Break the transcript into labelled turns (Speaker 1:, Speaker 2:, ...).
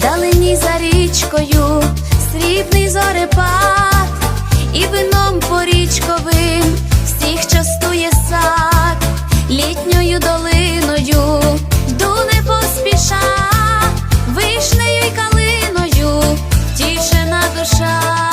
Speaker 1: далині за річкою, срібний зорепад, і вином порічковим всіх частує сад, літньою долиною, дуне поспіша, вишнею й калиною, тішена душа.